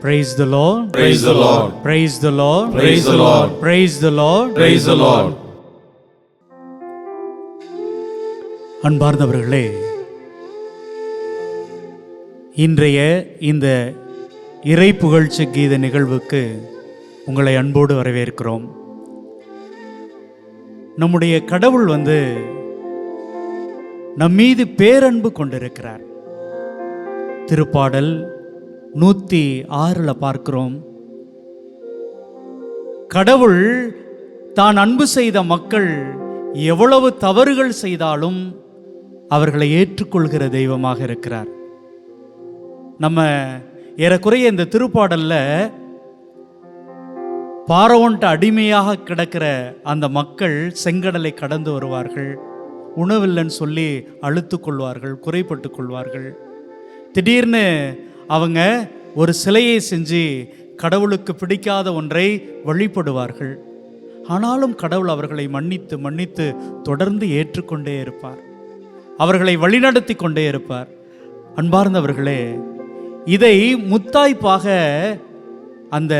Praise the Lord. Praise the Lord. Praise the Lord. Praise the Lord. Praise the Lord. Praise the Lord. அன்பார்ந்தவர்களே இன்றைய இந்த இறை புகழ்ச்சி கீத நிகழ்வுக்கு உங்களை அன்போடு வரவேற்கிறோம் நம்முடைய கடவுள் வந்து நம் மீது பேரன்பு கொண்டிருக்கிறார் திருப்பாடல் நூற்றி ஆறில் பார்க்கிறோம். கடவுள் தான் அன்பு செய்த மக்கள் எவ்வளவு தவறுகள் செய்தாலும் அவர்களை ஏற்றுக்கொள்கிற தெய்வமாக இருக்கிறார். நம்ம ஏறக்குறைய இந்த திருப்பாடல்ல பாரவோன்ட்ட அடிமையாக கிடக்கிற அந்த மக்கள் செங்கடலை கடந்து வருவார்கள். உணவில்லைன்னு சொல்லி அழுத்து கொள்வார்கள் குறைப்பட்டு கொள்வார்கள். திடீர்னு அவங்க ஒரு சிலையை செஞ்சு கடவுளுக்கு பிடிக்காத ஒன்றை வழிபடுவார்கள். ஆனாலும் கடவுள் அவர்களை மன்னித்து மன்னித்து தொடர்ந்து ஏற்றுக்கொண்டே இருப்பார். அவர்களை வழிநடத்தி கொண்டே இருப்பார். அன்பார்ந்தவர்களே இதை முத்தாய்ப்பாக அந்த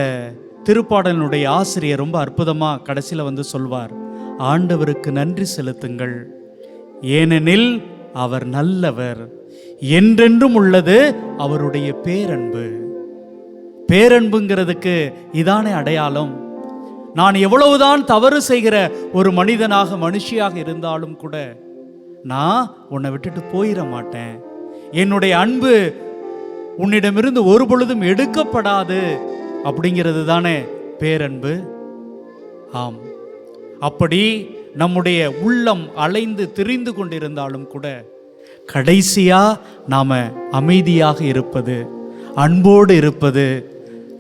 திருப்பாடலினுடைய ஆசிரியர் ரொம்ப அற்புதமாக கடைசியில் வந்து சொல்வார். ஆண்டவருக்கு நன்றி செலுத்துங்கள். ஏனெனில் அவர் நல்லவர். என்றென்றும் உள்ளது அவருடைய பேரன்பு. பேரன்புங்கிறதுக்கு இதானே அடையாளம். நான் எவ்வளவுதான் தவறு செய்கிற ஒரு மனிதனாக மனுஷியாக இருந்தாலும் கூட நான் உன்னை விட்டுட்டு போயிட மாட்டேன். என்னுடைய அன்பு உன்னிடமிருந்து ஒரு பொழுதும் எடுக்கப்படாது அப்படிங்கிறது தானே பேரன்பு? ஆம். அப்படி நம்முடைய உள்ளம் அலைந்து திரிந்து கொண்டிருந்தாலும் கூட கடைசியாக நாம் அமைதியாக இருப்பது அன்போடு இருப்பது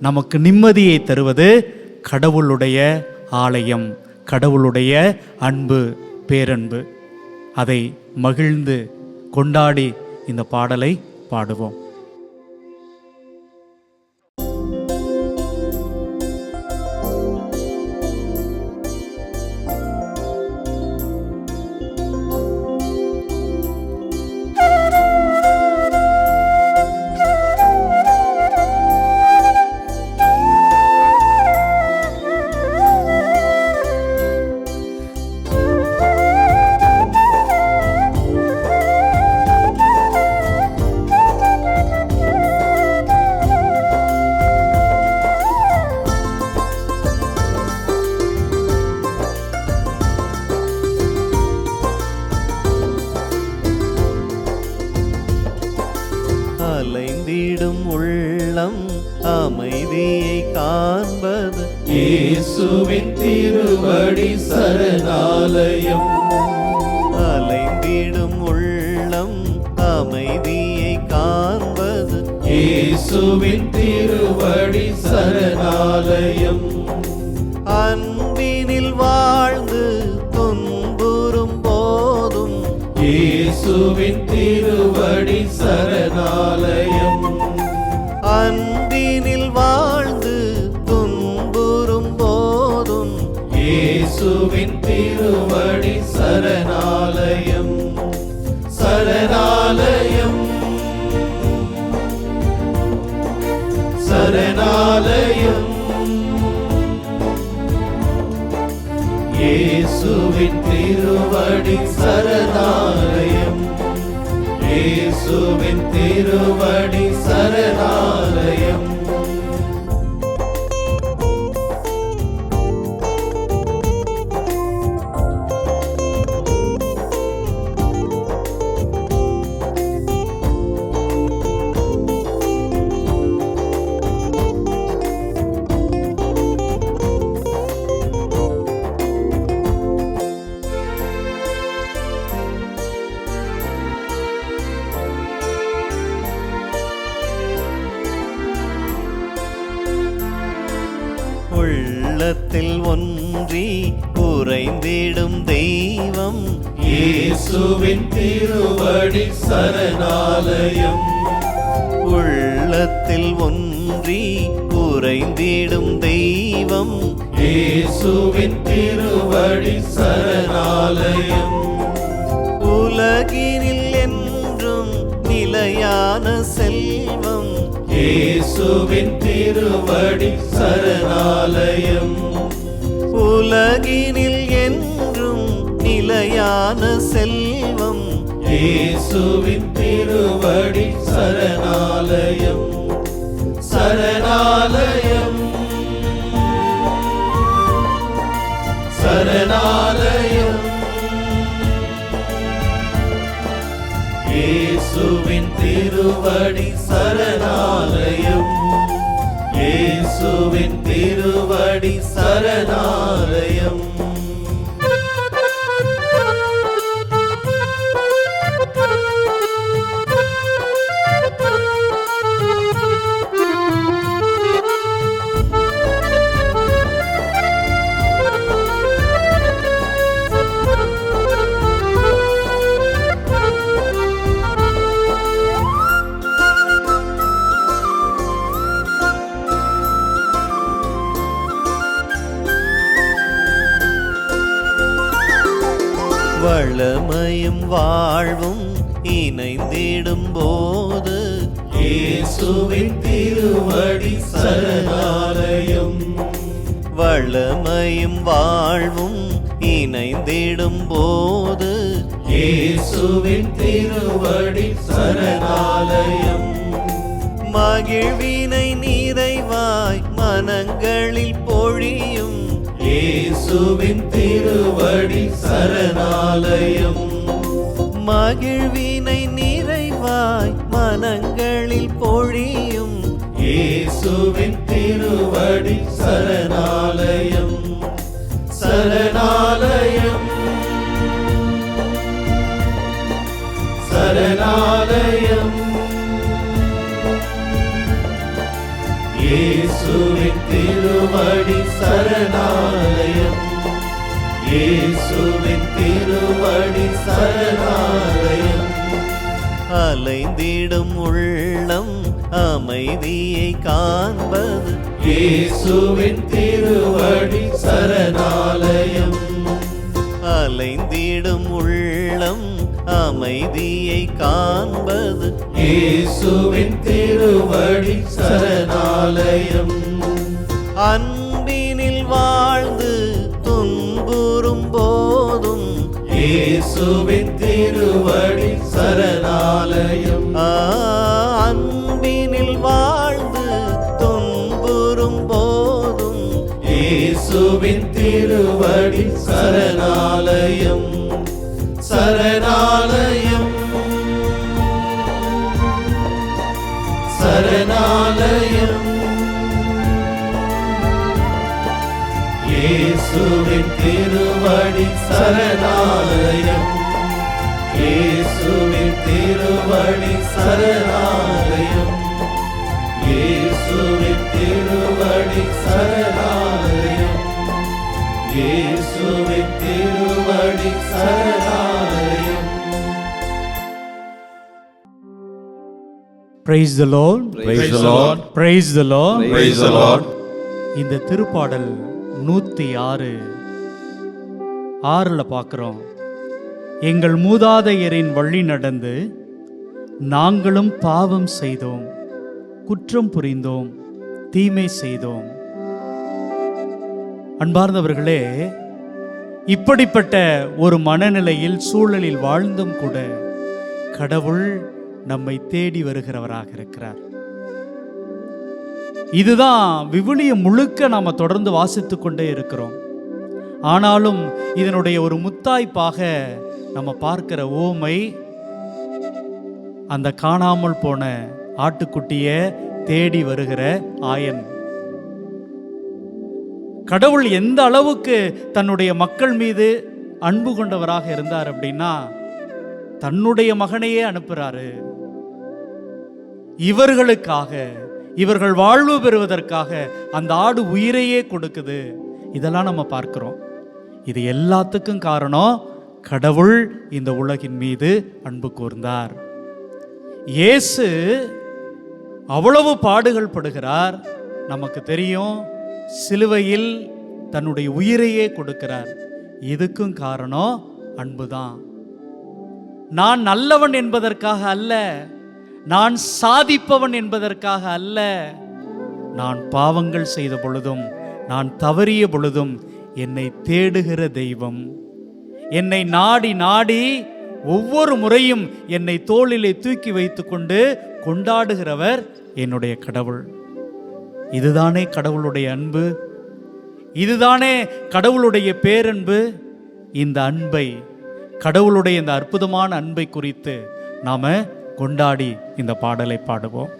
நமக்கு நிம்மதியை தருவது கடவுளுடைய ஆலயம் கடவுளுடைய அன்பு பேரன்பு. அதை மகிழ்ந்து கொண்டாடி இந்த பாடலை பாடுவோம். அலைந்திடும் உள்ளம் அமைதியை காண்பது. இயேசுவின் திருவடி சரணாலயம். அலைந்திடும் உள்ளம் அமைதியை காண்பது. இயேசுவின் திருவடி சரணாலயம். அன்பினில் வாழ்ந்து துன்புறும் போதும். இயேசுவின் திருவடி சரணாலயம். அன்பினில் வாழ்ந்து துன்புறும் போதும் இயேசுவின் திருவடி சரணாலயம். சரணாலயம். சரணாலயம். இயேசுவின் திருவடி சரணாலயம். இயேசுவின் திருவடி சரணாலயம். சரணாலயம் உள்ளத்தில் ஒன்றி உறைந்திடும் தெய்வம். இயேசுவின் திருவடி சரணாலயம். உலகினில் என்றும் நிலையான செல்வம். இயேசுவின் திருவடி சரணாலயம். உலகினில் என்றும் நிலையான செல்வம். இயேசுவின் திருவடி சரணாலயம் சரணாலயம். சரணாலயம். இயேசுவின் திருவடி சரணாலயம் இயேசுவின் திருவடி சரணாலயம். இயேசுவின் திருவடி சரணாலயம். மகிழ்வினை நிறைவாய் மனங்களில் பொழியும் இயேசுவின் திருவடி சரணாலயம். மகிழ்வினை நிறைவாய் மனங்களில் பொழியும் இயேசுவின் திருவடி சரணாலயம். சரணாலயம். சரணாலயம். இயேசுவின் திருவடி சரணாலயம். இயேசுவின் திருவடி சரணாலயம். அலைந்திடும் உள்ளம் அமைதியை காண்பது. இயேசுவின் திருவடி சரணாலயம். அலைந்திடும் உள்ளம் அமைதியை காண்பது இயேசுவின் திருவடி சரணாலயம். அன்பினில் வாழ்ந்து துன்புறும் போதும் இயேசுவின் திருவடி சரணாலயம். அன்பினில் வாழ்ந்து துன்புறும் போதும் இயேசுவின் திருவடி சரணாலயம். சரணாலயம். சரணாலயம். இயேசுவின் திருவடி சரணாலயம். இயேசுவின் திருவடி சரணாலயம். இயேசுவின் திருவடி சரணாலயம். இயேசுவின் திருவடி சரணாலயம். Praise the Lord Praise the Lord. Praise the Lord Praise the Lord. இந்த திருப்பாடல் நூற்றி ஆறு. ஆறில் பார்க்குறோம். எங்கள் மூதாதையரின் வழி நடந்து நாங்களும் பாவம் செய்தோம். குற்றம் புரிந்தோம். தீமை செய்தோம். அன்பார்ந்தவர்களே இப்படிப்பட்ட ஒரு மனநிலையில் சூழலில் வாழ்ந்தும் கூட கடவுள் நம்மை தேடி வருகிறவராக இருக்கிறார். இதுதான் விவிலியம் முழுக்க நாம் தொடர்ந்து வாசித்து கொண்டே இருக்கிறோம். ஆனாலும் இதனுடைய ஒரு முத்தாய்ப்பாக நம்ம பார்க்கிற ஓமை அந்த காணாமல் போன ஆட்டுக்குட்டியை தேடி வருகிற ஆயன். கடவுள் எந்த அளவுக்கு தன்னுடைய மக்கள் மீது அன்பு கொண்டவராக இருந்தார் அப்படின்னா தன்னுடைய மகனையே அனுப்புறாரு. இவர்களுக்காக இவர்கள் வாழ்வு பெறுவதற்காக அந்த ஆடு உயிரையே கொடுக்குது. இதெல்லாம் நம்ம பார்க்கிறோம். இது எல்லாத்துக்கும் காரணம் கடவுள் இந்த உலகின் மீது அன்பு கூர்ந்தார். இயேசு அவ்வளவு பாடுகள் படுகிறார். நமக்கு தெரியும் சிலுவையில் தன்னுடைய உயிரையே கொடுக்கிறார். இதுக்கும் காரணம் அன்புதான். நான் நல்லவன் என்பதற்காக அல்ல நான் சாதிப்பவன் என்பதற்காக அல்ல. நான் பாவங்கள் செய்த பொழுதும் நான் தவறிய பொழுதும் என்னை தேடுகிற தெய்வம். என்னை நாடி நாடி ஒவ்வொரு முறையும் என்னை தோளிலே தூக்கி வைத்துக்கொண்டு கொண்டாடுகிறவர் என்னுடைய கடவுள். இதுதானே கடவுளுடைய அன்பு? இதுதானே கடவுளுடைய பேரன்பு? இந்த அன்பை கடவுளுடைய இந்த அற்புதமான அன்பை குறித்து நாம கொண்டாடி இந்த பாடலை பாடுவோம்.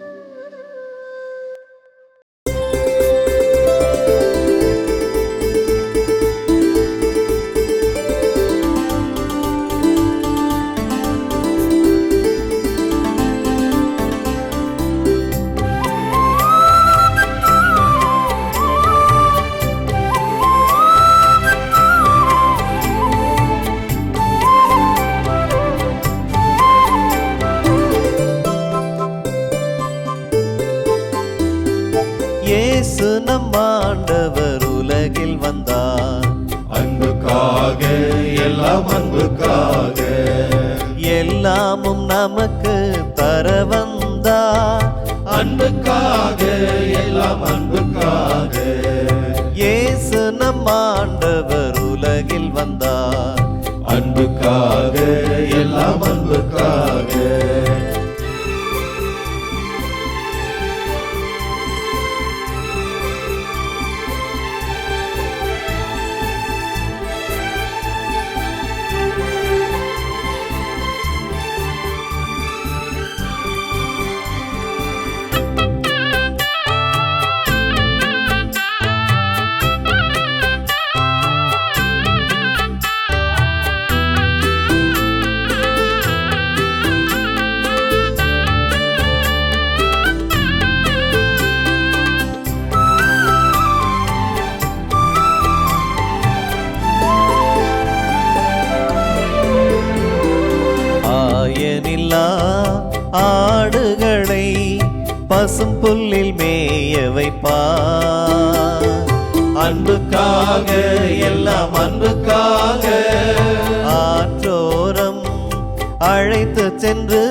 அழைத்து சென்று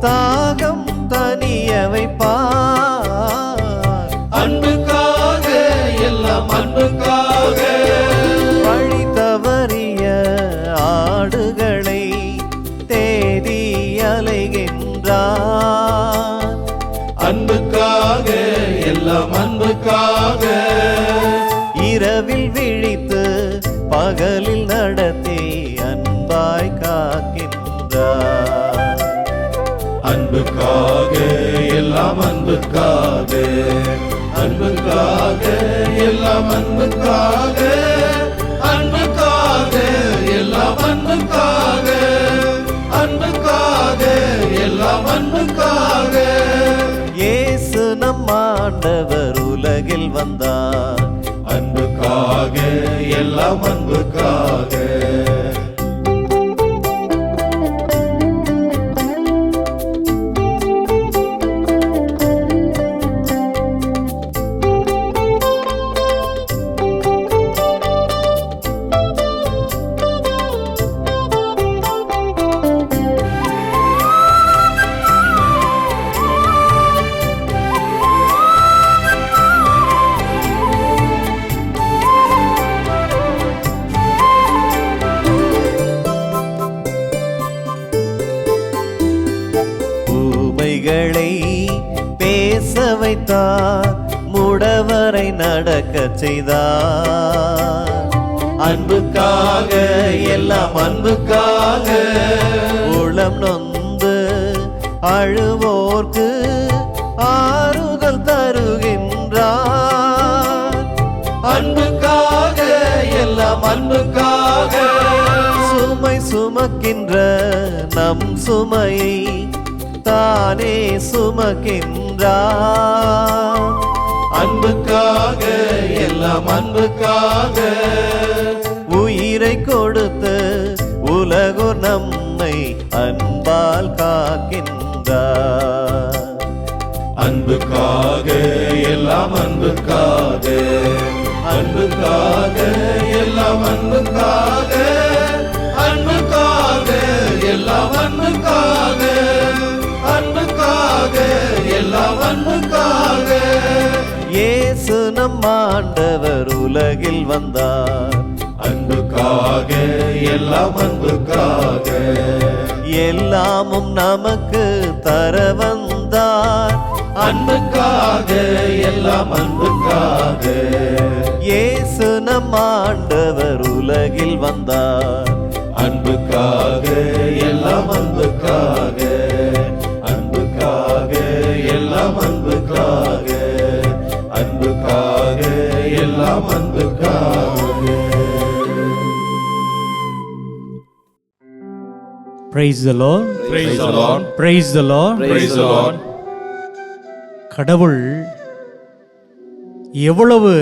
தாகம் தனிய வைப்பார். அன்புக்காக அன்புக்காக எல்லாம் அன்புக்காக அன்புக்காக எல்லாம் அன்புக்காக அன்புக்காக எல்லாம் அன்புக்காக. இயேசு நம் ஆண்டவர் உலகில் வந்தார். அன்புக்காக எல்லாம் அன்புக்காக. செய்தார். அன்புக்காக எல்லாம் அன்புக்காக உளம் நொந்து அழுவோர்க்கு ஆறுதல் தருகின்றார். அன்புக்காக எல்லாம் அன்புக்காக சுமை சுமக்கின்ற நம் சுமையை தானே சுமக்கின்றார். அன்புக்காக எல்லாம் அன்புக்காக. உயிரை கொடுத்த உலகு நம்மை அன்பால் காக்கின்றார். அன்புக்காக எல்லாம் அன்புக்காக. அன்புக்காக எல்லாம் அன்புக்காக. அன்புக்காக எல்லாம் அன்புக்காக. அன்புக்காக எல்லாம் அன்புக்காக. ஆண்டவர் உலகில் வந்தார். அன்புக்காக எல்லாம் அன்புக்காக. எல்லாமும் நமக்கு தர வந்தார். அன்புக்காக எல்லாம் அன்புக்காக. இயேசு நம் ஆண்டவர் உலகில் வந்தார். Praise the Lord Praise the Lord. Praise the Lord Praise the Lord. கடவுள் எவ்வளவு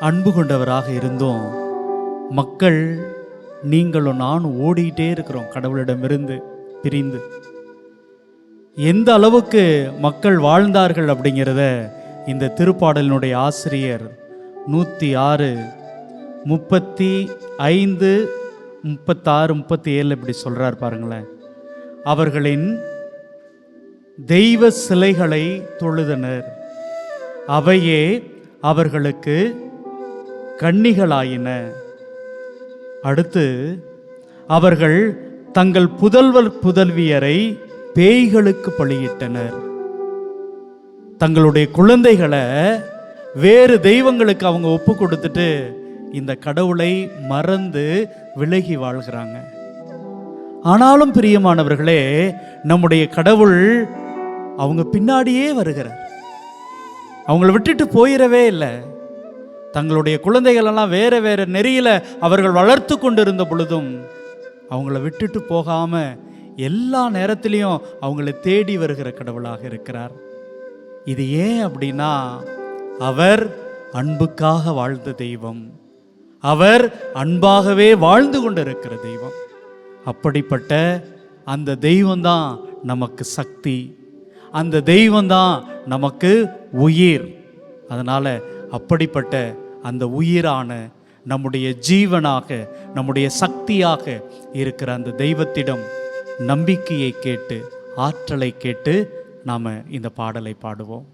அன்பு கொண்டவராக இருந்தும். மக்கள் நீங்களும் நானும் ஓடிக்கிட்டே இருக்கிறோம் கடவுளிடமிருந்து பிரிந்து. எந்த அளவுக்கு மக்கள் வாழ்ந்தார்கள் அப்படிங்கிறத இந்த திருப்பாடலினுடைய ஆசிரியர் நூற்றி ஆறு முப்பத்தி ஐந்து முப்பத்தாறு முப்பத்தி ஏழு இப்படி சொல்கிறார் பாருங்களேன். அவர்களின் தெய்வ சிலைகளை தொழுதனர். அவையே அவர்களுக்கு கன்னிகளாயின. அடுத்து அவர்கள் தங்கள் புதல்வர் புதல்வியரை பேய்களுக்கு பலியிட்டனர். தங்களுடைய குழந்தைகளை வேறு தெய்வங்களுக்கு அவங்க ஒப்பு கொடுத்துட்டு இந்த கடவுளை மறந்து விலகி வாழ்கிறாங்க. ஆனாலும் பிரியமானவர்களே நம்முடைய கடவுள் அவங்க பின்னாடியே வருகிறார். அவங்கள விட்டுட்டு போயிடவே இல்லை. தங்களுடைய குழந்தைகள் எல்லாம் வேற வேற நெறியில அவர்கள் வளர்த்து கொண்டிருந்த பொழுதும் அவங்கள விட்டுட்டு போகாம எல்லா நேரத்திலையும் அவங்கள தேடி வருகிற கடவுளாக இருக்கிறார். இது ஏன் அப்படின்னா அவர் அன்புக்காக வாழ்ந்த தெய்வம். அவர் அன்பாகவே வாழ்ந்து கொண்டிருக்கிற தெய்வம். அப்படிப்பட்ட அந்த தெய்வம்தான் நமக்கு சக்தி. அந்த தெய்வம்தான் நமக்கு உயிர். அதனால் அப்படிப்பட்ட அந்த உயிரான நம்முடைய ஜீவனாக நம்முடைய சக்தியாக இருக்கிற அந்த தெய்வத்திடம் நம்பிக்கையை கேட்டு ஆற்றலை கேட்டு நாம் இந்த பாடலை பாடுவோம்.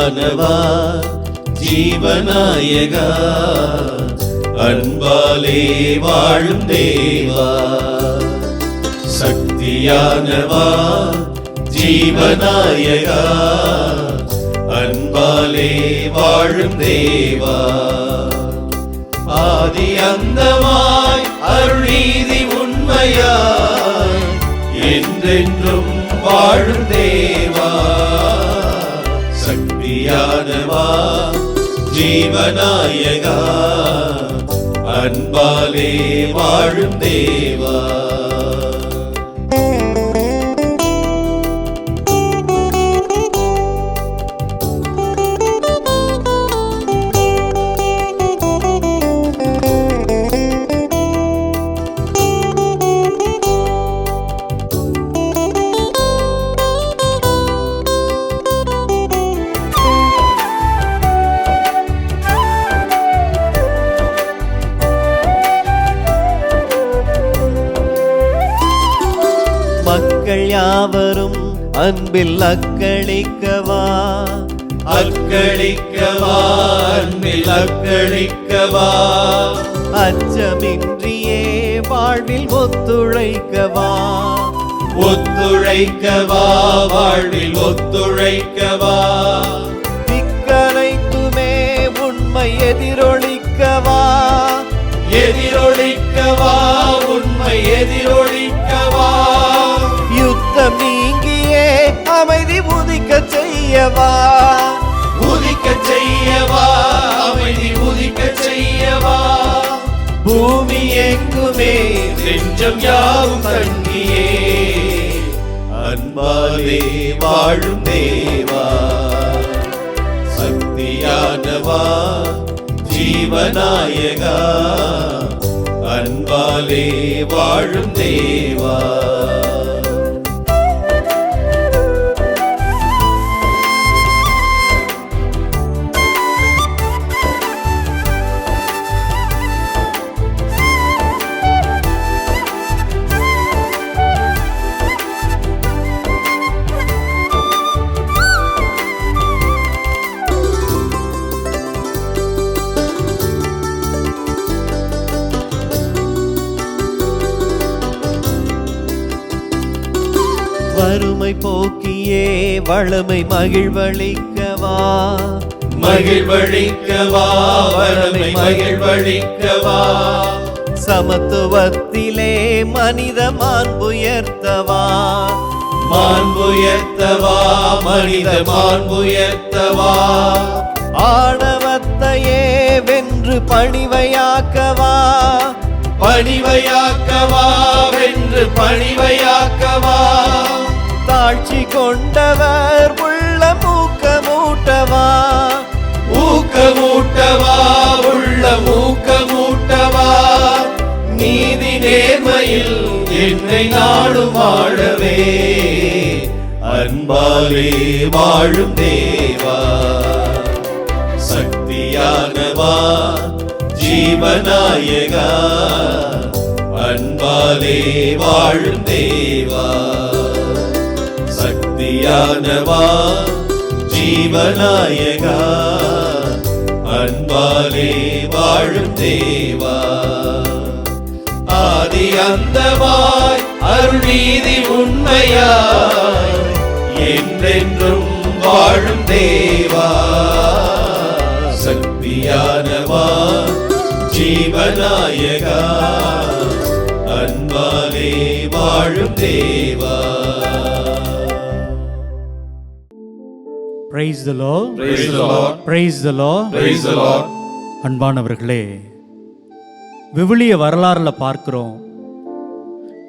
சக்தியானவா ஜீவநாயகா அன்பாலே வாழும் தேவா. சக்தியானவா ஜீவநாயகா அன்பாலே வாழும் தேவா. ஆதி அந்தமாய் அருளீதி உண்மையாய் என்றென்றும் வாழும் தேவா. சக்தியானவா ஜீவநாயகா அன்பாலே வாழும் தேவா. அன்பில் அக்களிக்கவா? அக்களிக்கவா? அன்பில் அக்களிக்கவா? அச்சமின்றியே வாழ்வில் ஒத்துழைக்கவா? ஒத்துழைக்கவா? வாழ்வில் ஒத்துழைக்கவா? திக்கனைத்துமே உண்மை எதிரொலிக்கவா? எதிரொலிக்கவா? உண்மை எதிரொலிக்கவா? யுத்தம் செய்யவா? உதிக்க செய்யவா? அமைதி உதிக்க செய்யவா? பூமி எங்குமே நெஞ்சம் யாவும் தங்கியே. அன்பாலே வாழும் தேவா. சக்தியானவா ஜீவநாயகா. அன்பாலே வாழும் தேவா. வளமை மகிழ்வளிக்கவா? மகிழ்வழிக்கவா வளமை மகிழ்வழிக்கவா சமத்துவத்திலே மனித மாண்புயர்த்தவா? மாண்புயர்த்தவா? மனித மாண்புயர்த்தவா? ஆணவத்தையே வென்று பணிவையாக்கவா? பணிவையாக்கவா? வென்று பணிவையாக்கவா? தாழ்ச்சி கொண்டவர் உள்ள மூக்கமூட்டவா? ஊக்கமூட்டவா உள்ள ஊக்கமூட்டவா நீதி நேர்மையில் என்னை நாடும் வாழவே அன்பாலே வாழும் தேவா. சக்தியானவா ஜீவநாயகா. அன்பாலே வாழும் தேவா. சக்தியானவா ஜீவநாயகா? அன்பாலே வாழும் தேவா? ஆதி அந்தமாய் அருள்நீதி உண்மையாய் என்றென்றும் வாழும் தேவா? சக்தியானவா? ஜீவநாயகா? அன்பாலே வாழும் தேவா? Praise the Lord Praise the Lord. Praise the Lord. அன்பானவர்களே விவிலிய வரலாறுல பார்க்கிறோம்.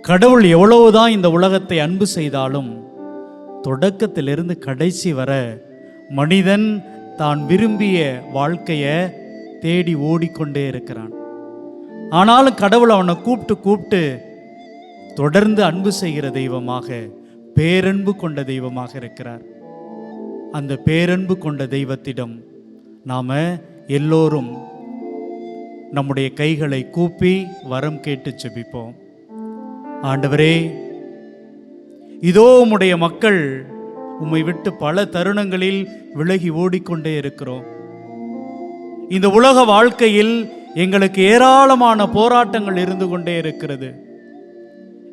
கடவுள் எவ்வளவுதான் இந்த உலகத்தை அன்பு செய்தாலும் தொடக்கத்திலிருந்து கடைசி வர மனிதன் தான் விரும்பிய வாழ்க்கையை தேடி ஓடிக்கொண்டே இருக்கிறான். ஆனாலும் கடவுள் அவனை கூப்பிட்டு கூப்பிட்டு தொடர்ந்து அன்பு செய்கிற தெய்வமாக பேரன்பு கொண்ட தெய்வமாக இருக்கிறார். அந்த பேரன்பு கொண்ட தெய்வத்திடம் நாம் எல்லோரும் நம்முடைய கைகளை கூப்பி வரம் கேட்டு செபிப்போம். ஆண்டவரே இதோ உம்முடைய மக்கள் உம்மை விட்டு பல தருணங்களில் விலகி ஓடிக்கொண்டே இருக்கிறோம். இந்த உலக வாழ்க்கையில் எங்களுக்கு ஏராளமான போராட்டங்கள் இருந்து கொண்டே இருக்கிறது.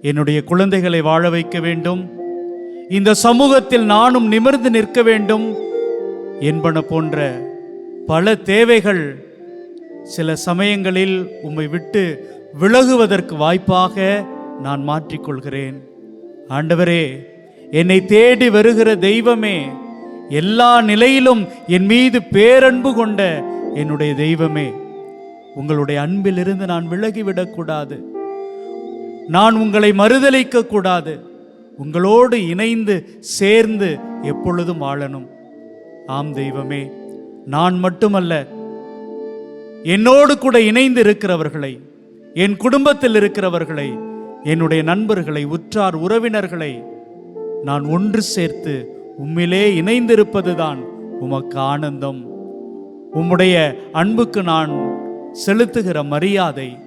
என்னுடைய குழந்தைகளை வாழ வைக்க வேண்டும். இந்த சமூகத்தில் நானும் நிமிர்ந்து நிற்க வேண்டும் என்பன போன்ற பல தேவைகள் சில சமயங்களில் உம்மை விட்டு விலகுவதற்கு வாய்ப்பாக நான் மாற்றிக்கொள்கிறேன். ஆண்டவரே என்னை தேடி வருகிற தெய்வமே எல்லா நிலையிலும் என் மீது பேரன்பு கொண்ட என்னுடைய தெய்வமே உங்களுடைய அன்பிலிருந்து நான் விலகிவிடக்கூடாது. நான் உங்களை மறுதளிக்க கூடாது உங்களோடு இணைந்து சேர்ந்து எப்பொழுதும் வாழணும். ஆம் தெய்வமே நான் மட்டுமல்ல என்னோடு கூட இணைந்து இருக்கிறவர்களை என் குடும்பத்தில் இருக்கிறவர்களை என்னுடைய நண்பர்களை உற்றார் உறவினர்களை நான் ஒன்று சேர்த்து உம்மிலே இணைந்திருப்பதுதான் உமக்கு ஆனந்தம். உம்முடைய அன்புக்கு நான் செலுத்துகிற மரியாதை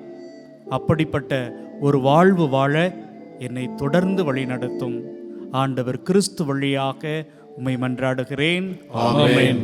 அப்படிப்பட்ட ஒரு வாழ்வு வாழ என்னை தொடர்ந்து வழிநடத்தும் ஆண்டவர் கிறிஸ்து வழியாக உம்மை மன்றாடுகிறேன். ஆமென்.